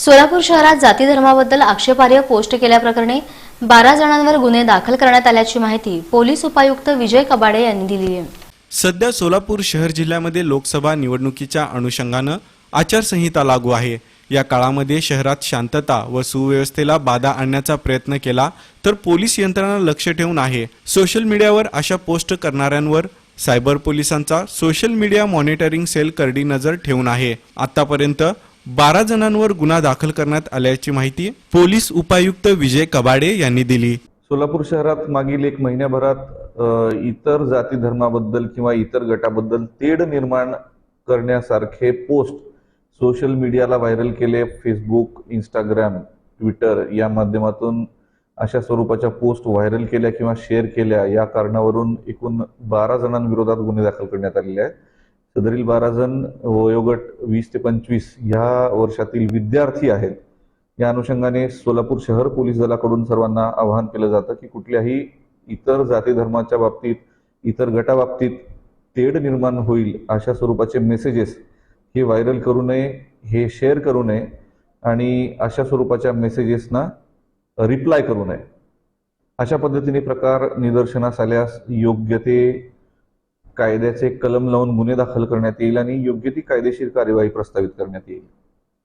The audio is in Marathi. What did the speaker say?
सोलापूर शहरात जाती धर्माबद्दल आक्षेपार्ह पोस्ट केल्याप्रकरणी बारा जणांवर गुन्हे दाखल करण्यात आल्याची माहिती पोलीस उपायुक्त विजय कबाडे यांनी दिली आहे. सध्या सोलापूर शहर जिल्ह्यामध्ये लोकसभा निवडणुकीच्या अनुषंगानं आचारसंहिता लागू आहे. या काळामध्ये शहरात शांतता व सुव्यवस्थेला बाधा आणण्याचा प्रयत्न केला तर पोलीस यंत्रणा लक्ष ठेवून आहे. सोशल मीडियावर अशा पोस्ट करणाऱ्यांवर सायबर पोलिसांचा सोशल मीडिया मॉनिटरिंग सेल करडी नजर ठेवून आहे. आतापर्यंत बारा जणांवर गुन्हा दाखल करण्यात आल्याची माहिती पोलीस उपायुक्त विजय कबाडे यांनी दिली. सोलापूर शहरात मागील एक महिन्याभरात इतर जाती धर्माबद्दल किंवा इतर गटाबद्दल तेढ निर्माण करण्यासारखे पोस्ट सोशल मीडियाला व्हायरल केले. फेसबुक इंस्टाग्राम ट्विटर या माध्यमातून अशा स्वरूपाच्या पोस्ट व्हायरल केल्या किंवा शेअर केल्या. या कारणावरून एकूण बारा जणांविरोधात गुन्हे दाखल करण्यात आलेले आहेत. सदरील बारा जण वयोगट वीस ते पंचवीस ह्या वर्षातील विद्यार्थी आहेत. या अनुषंगाने सोलापूर शहर पोलीस दलाकडून सर्वांना आवाहन केलं जातं की कुठल्याही इतर जाती धर्माच्या बाबतीत इतर गटाबाबतीत तेढ निर्माण होईल अशा स्वरूपाचे मेसेजेस हे व्हायरल करू नये हे शेअर करू नये आणि अशा स्वरूपाच्या मेसेजेसना रिप्लाय करू नये. अशा पद्धतीने प्रकार निदर्शनास आल्यास योग्य ते कायद्याचे कलम लावून गुन्हे दाखल करण्यात येईल आणि योग्य ती कायदेशीर कार्यवाही प्रस्तावित करण्यात येईल.